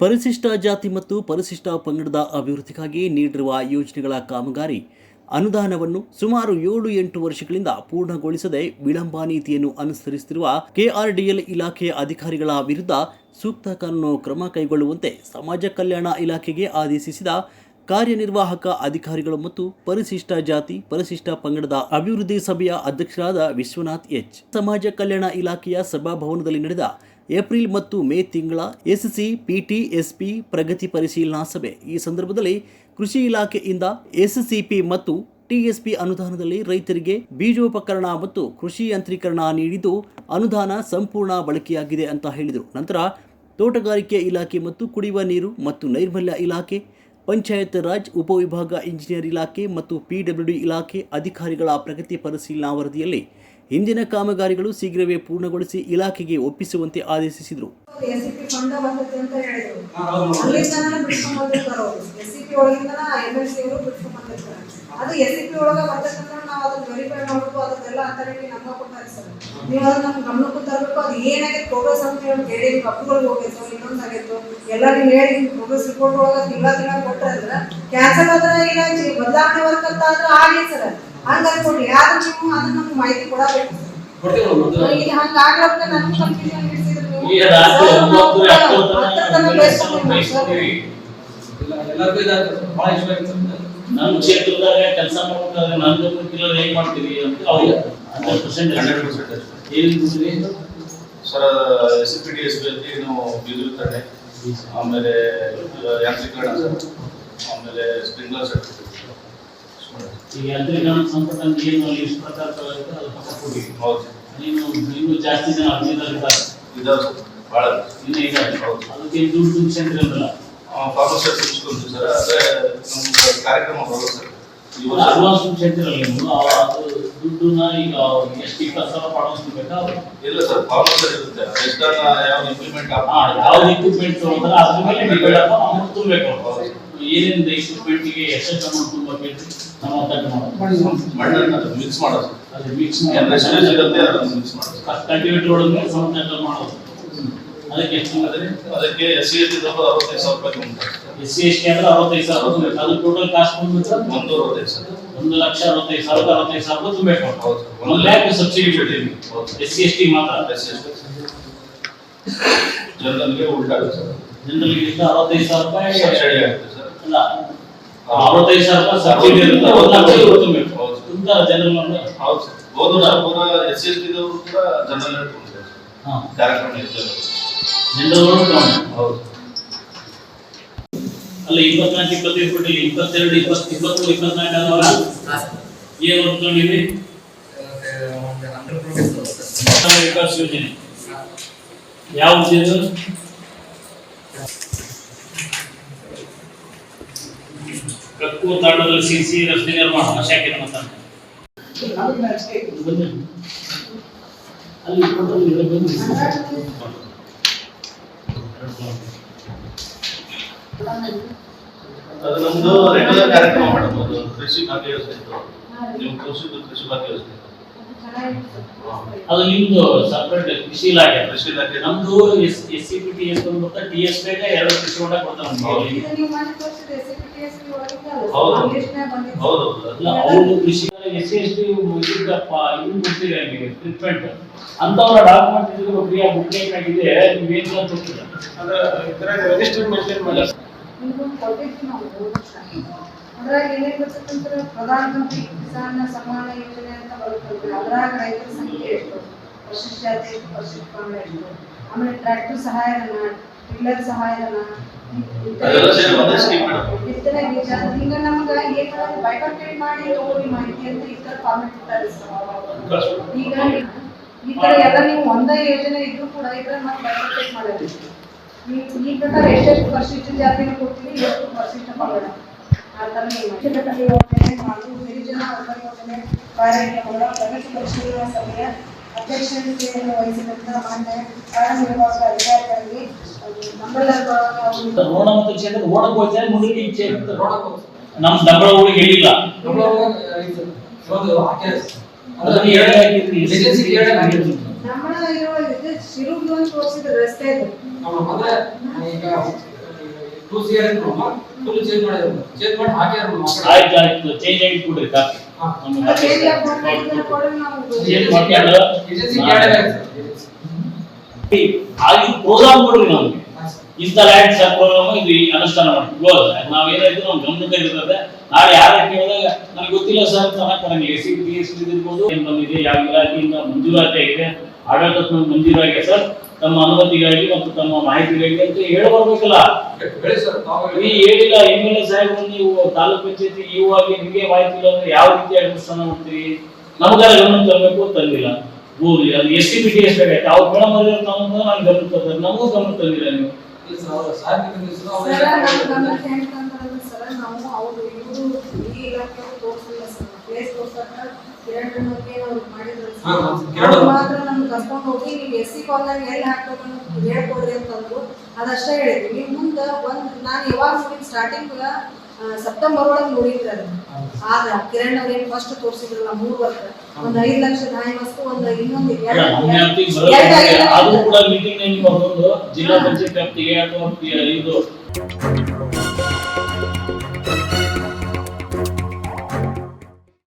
ಪರಿಶಿಷ್ಟ ಜಾತಿ ಮತ್ತು ಪರಿಶಿಷ್ಟ ಪಂಗಡದ ಅಭಿವೃದ್ಧಿಗಾಗಿ ನೀಡಿರುವ ಯೋಜನೆಗಳ ಕಾಮಗಾರಿ, ಅನುದಾನವನ್ನು ಸುಮಾರು ಏಳು ಎಂಟು ವರ್ಷಗಳಿಂದ ಪೂರ್ಣಗೊಳಿಸದೆ ವಿಳಂಬ ನೀತಿಯನ್ನು ಅನುಸರಿಸುತ್ತಿರುವ ಕೆಆರ್ಡಿಎಲ್ ಇಲಾಖೆಯ ಅಧಿಕಾರಿಗಳ ವಿರುದ್ಧ ಸೂಕ್ತ ಕಾನೂನು ಕ್ರಮ ಕೈಗೊಳ್ಳುವಂತೆ ಸಮಾಜ ಕಲ್ಯಾಣ ಇಲಾಖೆಗೆ ಆದೇಶಿಸಿದ ಕಾರ್ಯನಿರ್ವಾಹಕ ಅಧಿಕಾರಿಗಳು ಮತ್ತು ಪರಿಶಿಷ್ಟ ಜಾತಿ, ಪರಿಶಿಷ್ಟ ಪಂಗಡದ ಅಭಿವೃದ್ಧಿ ಸಭೆಯ ಅಧ್ಯಕ್ಷರಾದ ವಿಶ್ವನಾಥ್ ಎಚ್. ಸಮಾಜ ಕಲ್ಯಾಣ ಇಲಾಖೆಯ ಸಭಾಭವನದಲ್ಲಿ ನಡೆದ ಏಪ್ರಿಲ್ ಮತ್ತು ಮೇ ತಿಂಗಳ ಎಸ್ಸಿ, ಪಿಟಿ, ಎಸ್ಪಿ ಪ್ರಗತಿ ಪರಿಶೀಲನಾ ಸಭೆ. ಈ ಸಂದರ್ಭದಲ್ಲಿ ಕೃಷಿ ಇಲಾಖೆಯಿಂದ ಎಸ್ಸಿಪಿ ಮತ್ತು ಟಿಎಸ್ಪಿ ಅನುದಾನದಲ್ಲಿ ರೈತರಿಗೆ ಬೀಜೋಪಕರಣ ಮತ್ತು ಕೃಷಿ ಯಂತ್ರೀಕರಣ ನೀಡಿದ್ದು ಅನುದಾನ ಸಂಪೂರ್ಣ ಬಳಕೆಯಾಗಿದೆ ಅಂತ ಹೇಳಿದರು. ನಂತರ ತೋಟಗಾರಿಕೆ ಇಲಾಖೆ ಮತ್ತು ಕುಡಿಯುವ ನೀರು ಮತ್ತು ನೈರ್ಮಲ್ಯ ಇಲಾಖೆ, ಪಂಚಾಯತ್ ರಾಜ್ ಉಪವಿಭಾಗ ಇಂಜಿನಿಯರ್ ಇಲಾಖೆ ಮತ್ತು ಪಿಡಬ್ಲ್ಯೂಡಿ ಇಲಾಖೆ ಅಧಿಕಾರಿಗಳ ಪ್ರಗತಿ ಪರಿಶೀಲನಾ ವರದಿಯಲ್ಲಿ ಹಿಂದಿನ ಕಾಮಗಾರಿಗಳು ಶೀಘ್ರವೇ ಪೂರ್ಣಗೊಳಿಸಿ ಇಲಾಖೆಗೆ ಒಪ್ಪಿಸುವಂತೆ ಆದೇಶಿಸಿದರು. ಅದು ಎಸ್ ಪಿ ಒಳಗ ಬರ್ತಕ್ಕಂಥ ನಾವು ಅದನ್ನ ವೆರಿಫೈ ಮಾಡ್ಬೇಕು, ಅದಕ್ಕೆಲ್ಲ ಅಥಾರಿಟಿ ನಮ್ಗೆ ಕೊಡ್ತಾರೆ ಸರ್. ನೀವು ಅದನ್ನ ನಮ್ಮ ತರಬೇಕು, ಅದು ಏನಾಗೈತೆ ಪ್ರೋಗ್ರೆಸ್ ಅಂತ ಹೇಳಿ ಹೇಳಿ ಅಪ್ರೂವಲ್ ಹೋಗೈತೋ ಇನ್ನೊಂದು ಎಲ್ಲರಿಗೂ ಹೇಳಿ ಅಂದ್ರೆ ಕ್ಯಾನ್ಸಲ್ ಆದ್ರೆ ಇಲ್ಲ ಸರ್. ಹಂಗ ಕೊಡ್ರಿ. ಆದ್ರೆ ನೀವು ಅದನ್ನ ನಮ್ಗೆ ಮಾಹಿತಿ ಕೊಡಬೇಕು? ಇದು ಹಂಗ ಆಗ್ಲಕ್ಕ ನನ್ಗೂ ಕನ್ಫ್ಯೂಷನ್ ನಮ್ಮ ಕ್ಷೇತ್ರದಾಗ ಕೆಲಸ ಮಾಡ್ಬೇಕಾದ್ರೆ ನನ್ನ ಗೊತ್ತಿಲ್ಲ ಹೇಗ್ ಮಾಡ್ತೀವಿ ಅಂತ ಹಂಡ್ರೆಡ್ ಪರ್ಸೆಂಟ್ ಹಂಡ್ರೆಡ್ ಪರ್ಸೆಂಟ್ ಏನ್? Sir S P D S ಅಲ್ಲಿ ನಾವು ಆಮೇಲೆ ಯಾಂತ್ರೀಕರಣ ಆಮೇಲೆ ಸ್ಪ್ರಿಂಕ್ಲರ್ ಸರ್ಟಿಫಿಕೇಟ್ ಈ ನಮ್ಮ ಸಂಪುಟ ಏನು ಎಷ್ಟು ಪ್ರಕಾರ ಅದು ಪಕ್ಕ ಕೊಡಿ. ಹೌದು. ನೀನು ಇನ್ನೂ ಜಾಸ್ತಿ ಜನ ಹದಿನೈದು ಇದ್ದಾರೆ. ಭಾಳ ಇನ್ನೂ ಇದ್ದಾರೆ. ಅದಕ್ಕೆ ದುಡ್ಡು ತುಂಬಿಸಂದ್ರೆ ಅಂತಲ್ಲ ಫಾರ್ಮರ್ ಸರ್ ತುಂಬಿಸ್ಕೊಂಡು ಸರ್. ಅದೇ ನಮ್ಮ ಕಾರ್ಯಕ್ರಮ ಬರೋದು ಸರ್. ಅಡ್ವಾನ್ಸ್ ತುಂಬಿಸಂತಿರಲ್ಲ ನೀವು ಅದು ದುಡ್ಡನ್ನ ಈಗ ಎಷ್ಟು ಇಪ್ಪತ್ತು ಸಾವಿರ ಅಡ್ವಾನ್ಸ್ ಇಲ್ಲ ಸರ್ ಫಾರ್ಮರ್ ಇರುತ್ತೆ. ಎಷ್ಟನ್ನ ಯಾವ ಇಂಪ್ಲಿಮೆಂಟ್ ಯಾವ ಇಕ್ವಿಪ್ಮೆಂಟ್ ತೊಗೊಂಡ್ರೆ ಅದ್ರ ಮೇಲೆ ಅಮೌಂಟ್ ತುಂಬಬೇಕು. ಏನೇನು ಇಕ್ವಿಪ್ಮೆಂಟ್ಗೆ ಎಷ್ಟೆಷ್ಟು ಅಮೌಂಟ್ ತುಂಬಬೇಕು ನಾವು ತಟ್ಟು ಮಾಡೋದು. ಮಣ್ಣನ್ನ ಮಿಕ್ಸ್ ಮಾಡೋದು. ಅದು ಮಿಕ್ಸ್ ಇರುತ್ತೆ ಅದನ್ನು ಮಿಕ್ಸ್ ಮಾಡೋದು. ಕಲ್ಟಿವೇಟರ್ ಒಳಗೆ ಸಮತಟ್ಟು ಮಾಡೋದು. ಅದಕ್ಕೆ ಎಷ್ಟು ಅದೇ ಅದಕ್ಕೆ ಎಸ್ ಸಿ ಎಸ್ ಟಿ ಅರವತ್ತೈದು ಸಾವಿರ ರೂಪಾಯಿ ಉಂಟು ಎಸ್ ಸಿ ಎಸ್ ಟಿ ಅಂದ್ರೆ ಅರವತ್ತೈದು ಸಾವಿರ ತುಂಬಬೇಕು ಅದು ಟೋಟಲ್ ಕಾಸ್ಟ್ ಬಂದ್ಬಿಟ್ರೆ ಒಂದು ಅರವತ್ತೈದು ಸಾವಿರ. ಒಂದು ಲಕ್ಷ ಅರವತ್ತೈದು ಸಾವಿರದ ಅರವತ್ತೈದು ಸಾವಿರ ತುಂಬಬೇಕು ಹೌದು. ಒಂದು ಲ್ಯಾಕ್ ಸಬ್ಸಿಡಿ ಹೌದು. ಎಸ್ ಸಿ ಎಸ್ ಟಿ ಮಾತ್ರ. ಎಸ್ ಸಿ ಎಸ್ ಟಿ ಜನರಲ್ಗೆ ಉಲ್ಟಾಗುತ್ತೆ ಸರ್. ಜನರಲ್ ಇಷ್ಟ ಅರವತ್ತೈದು ಸಾವಿರ ರೂಪಾಯಿ ಸಬ್ಸಿಡಿ ಆಗುತ್ತೆ ಸರ್. ಅರವತ್ತೈದು ಸಾವಿರ ರೂಪಾಯಿ ಸಬ್ಸಿಡಿ ಇರುತ್ತೆ ಒಂದು ಲಕ್ಷ ಹೌದು. ತುಂಬ್ತಾರೆ ಜನರಲ್ ಅಂದ್ರೆ ಹೌದು ಸರ್. ಹೋದ ಪೂರ ಎಸ್ ಸಿ ಎಸ್ ಟಿ ದವರು ಕೂಡ ಜನರಲ್ ಕಾರ್ಯಕ್ರಮ ಜನರಲ್ ಹೌದು. ಅಲ್ಲ ಇಪ್ಪತ್ನಾಲ್ಕು ಇಪ್ಪತ್ತೈದು ಕೋಟಿ ಇಪ್ಪತ್ತೆರಡು ಇಪ್ಪತ್ತು ಇಪ್ಪತ್ಮೂರು ಇಪ್ಪತ್ನಾಲ್ಕು ಅದಾವ ಏನ್ ಓದ್ಕೊಂಡಿವಿ ಮಕ್ಕಳ ವಿಕಾಸ ಯೋಜನೆ. ಯಾವ ಇದು ಕಕ್ಕು ತಾಂಡದಲ್ಲಿ ಸಿಸಿ ರಸ್ತೆ ನಿರ್ಮಾಣ ಶಾಖೆ ನಮ್ಮ ಬನ್ನಿ ಅದು ನಮ್ದು ರೆಗ್ಯುಲರ್ ಕಾರ್ಯಕ್ರಮ ಮಾಡಬಹುದು ಕೃಷಿ ಭಾಗ್ಯ ಯೋಜನೆ ಇತ್ತು. ನೀವು ಕೃಷಿ ಕೃಷಿ ಭಾಗ್ಯ ಯೋಜನೆ. ಅದು ನಿಮ್ದು ಸಪ್ರೇಟ್ ಕೃಷಿ ಇಲಾಖೆ ಕೃಷಿ ಇಲಾಖೆ ನಮ್ದು S S C P T S T S ಬೇಗ ಎರಡು ಕೃಷಿ ಹೊಂಡ ಕೊಡ್ತಾರೆ ನೀವು ಹೌದು. ಹೌದು. ಅಲ್ಲ ಅವ್ರು ಕೃಷಿ ಎಸ್ ಸಿ ಎಸ್ ಟಿ ಇದಕ್ಕಪ್ಪ ಇನ್ನು ಗೊತ್ತಿದೆ ನಿಮಗೆ ಟ್ರೀಟ್ಮೆಂಟ್ ಅಂತವರ ಡಾಕ್ಯುಮೆಂಟ್ ಇದ್ರು ಕ್ರಿಯಾ ಬುಕ್ಲೆಟ್ ಆಗಿದೆ ನೀವೇನು ಏನು ಗೊತ್ತಿಲ್ಲ ಅಂದ್ರೆ ರಿಜಿಸ್ಟರ್ ನಾವು. ಅದ್ರಾಗ ಏನೇನ್ ಪ್ರಧಾನ ಮಂತ್ರಿ ಕಿಸಾನ್ ಸಮ್ಮಾನ ಯೋಜನೆ ಅಂತ ಬರುತ್ತೆ ಅದ್ರಾಗ ರೈತರ ಸಂಖ್ಯೆ ಎಷ್ಟು? ಪರಿಶಿಷ್ಟ ಜಾತಿ ಪರಿಶಿಷ್ಟ ಪಂಗಡ ಎಷ್ಟು? ಆಮೇಲೆ ಟ್ರ್ಯಾಕ್ಟರ್ ಸಹಾಯಧನ ಟಿಲ್ಲರ್ ಸಹಾಯಧನ. ಬಿತ್ತನೆ ಬೀಜ ಹಿಂಗ ನಮ್ಗ ಏನಾದ್ರು ಬೈಕಾರ್ಟೇಟ್ ಮಾಡಿ ತಗೊಳ್ಳಿ ಮಾಹಿತಿ ಅಂತ ಈ ತರ ಫಾರ್ಮೆಟ್ ಇರ್ತಾರೆ. ಈಗ ಈ ತರ ಎಲ್ಲ ನೀವು ಒಂದೇ ಯೋಜನೆ ಇದ್ರೂ ಕೂಡ ಇದ್ರ ಮತ್ತೆ ಬೈಕಾರ್ಟೇಟ್ ಮಾಡೋದು ನೀವು ಈ ಪ್ರಕಾರ ಎಷ್ಟೆಷ್ಟು ಪರಿಶಿಷ್ಟ ಜಾತಿನ ಕೊಡ್ತೀವಿ ಎಷ್ಟು ಪರಿಶಿಷ್ಟ ಪಂಗಡ ಶಿಕ್ಷಕರಲ್ಲಿ ಯೋಜನೆ ಹಾಗೂ ಗಿರಿಜನ ವರ್ಗ ಯೋಜನೆ ಕಾರ್ಯಕ್ರಮಗಳ ಪ್ರಗತಿ ಪರಿಶೀಲನಾ ಸಭೆಯ ಅಧ್ಯಕ್ಷತೆಯನ್ನು ವಹಿಸಿದಂತಹ ಮಾನ್ಯ ಕಾರ್ಯನಿರ್ವಾಹಕ ಅಧಿಕಾರಿಗಳಿಗೆ ಅದು ನಮ್ಮೆಲ್ಲರ ಪರವಾಗಿ ಅವರು ರೋಣ ಮತ್ತು ಕ್ಷೇತ್ರ ಓಡಕ್ ಹೋಗ್ತಾರೆ ಕ್ಷೇತ್ರ ನಮ್ ಡಬ್ಬಳ ಊರಿಗೆ ಹೇಳಿಲ್ಲ ನಮ್ಮ ಇರೋ ಇದು ಶಿರುಗಿ ತೋರಿಸಿದ ರಸ್ತೆ ಇದೆ ಅಂದ್ರೆ ಈಗ two C R full change ಮಾಡಿದ್ರು. ಚೇಂಜ್ ಮಾಡಿ ಹಾಕ್ಯಾರ ಆಯ್ತು ಆಯ್ತು. ಚೇಂಜ್ ಆಗಿ ಕೊಡ್ರಿ ಕಾಪಿ. ನಮ್ಮ ಆಗಿ ಪ್ರೋಗ್ರಾಮ್ ಕೊಡ್ರಿ ನಮ್ಗೆ. ಇಂಥ ಲ್ಯಾಂಡ್ ಸರ್ ಪ್ರೋಗ್ರಾಮ್ ಇದು ಅನುಷ್ಠಾನ ಮಾಡ್ತೀವಿ. ನಾವ್ ಏನಾಯ್ತು ನಮ್ ಗಮನಕ್ಕೆ ಇರ್ತದೆ. ನಾಳೆ ಯಾರ ಕೇಳಿದಾಗ ನನಗೆ ಗೊತ್ತಿಲ್ಲ ಸರ್ ಅಂತ ಅನ್ನಕ್ಕೆ ಎಸ್ ಸಿ ಪಿ ಎಸ್ ಇರ್ಬೋದು. ಏನು ಬಂದಿದೆ ಯಾವ ಇಲಾಖೆಯಿಂದ ಮಂಜೂರಾತಿ ಆಗಿದೆ. ಆಡಳಿತ ಮಂಜೂರಾಗಿದೆ ಸರ್. ತಮ್ಮ ಅನುಮತಿಗಾಗಿ ಮತ್ತು ತಮ್ಮ ಮಾಹಿತಿಗಾಗಿ ಅಂತ ಹೇಳಬರ್ಬೇಕಲ್ಲ ಹೇಳಿ ಸರ್ ತಾವು ಹೇಳಿಲ್ಲ ಎಂ ಎಲ್ ಎ ಸಾಹೇಬ್ ನೀವು ತಾಲೂಕ್ ಪಂಚಾಯತಿ ಇವು ಆಗಿ ನಿಮಗೆ ಮಾಹಿತಿ ಇಲ್ಲ ಅಂದ್ರೆ ಯಾವ ರೀತಿ ಅನುಷ್ಠಾನ ಮಾಡ್ತೀರಿ? ನಮಗಾರ ಗಮನ ತರಬೇಕು ತಂದಿಲ್ಲ ಊರಿ ಅದು S C B T S ಬೇಕಾಯ್ತು ಅವ್ರು ಮೇಡಮ್ ಅವ್ರು ತಗೊಂಡು ನಾನು ಗಮನ ತಂದ್ರೆ ನಮಗೂ ಗಮನ ತಂದಿಲ್ಲ ನೀವು. ಇಲ್ಲ ಸರ್ ಅವ್ರ ಸಾಹಿತ್ಯ ನಿಲ್ಲಿಸಿದ್ರು ಸರ್, ನಮ್ಮ ನಾವು ಅವ್ರು ಇವರು ಈ ಇಲಾಖೆಯವ್ರು ತೋರಿಸಿಲ್ಲ ಸರ್. ಪ್ಲೇಸ್ ತೋರ್ಸಕ್ಕ ಕಿರಣ್ ಅವ್ರಿಗೆ ಅವ್ರು ಮಾಡಿದ್ರು ಹಾ, ಹಾ, ಸರ್. ಕಿರಣ್ ಅವ್ರು ಅವ್ರು. ಮಾತ್ರ ಕರ್ಕೊಂಡು ಹೋಗಿ ನೀವು ಎಸ್ ಸಿ ಕಾಲ್ನಾಗ ಎಲ್ಲಿ ಹಾಕ್ಬೇಕು ಅನ್ನೋದು ಹೇಳ್ಕೊಡ್ರಿ ಅಂತಂದ್ರು. ಅದಷ್ಟೇ ಹೇಳಿದ್ವಿ. ನೀವು ಮುಂದೆ ಒಂದು ನಾನು ಯಾವಾಗ ನೋಡಿದ್ ಸ್ಟಾರ್ಟಿಂಗ್ ಸೆಪ್ಟೆಂಬರ್ ಒಳಗೆ ನೋಡಿದ್ರೆ ಅದನ್ನ ಆದ್ರ ಕಿರಣ್ ಅವ್ರು ಏನು ಫಸ್ಟ್ ತೋರಿಸಿದ್ರಲ್ಲ ಮೂರು ವರ್ಷ. ಒಂದು ಐದ್ ಲಕ್ಷ ನಾಯಿ ವಸ್ತು ಒಂದ್ ಇನ್ನೊಂದು ಅದು ಕೂಡ ಮೀಟಿಂಗ್ ಜಿಲ್ಲಾ ಪಂಚಾಯತ್ ವ್ಯಾಪ್ತಿಗೆ ಅಥವಾ ಇದು.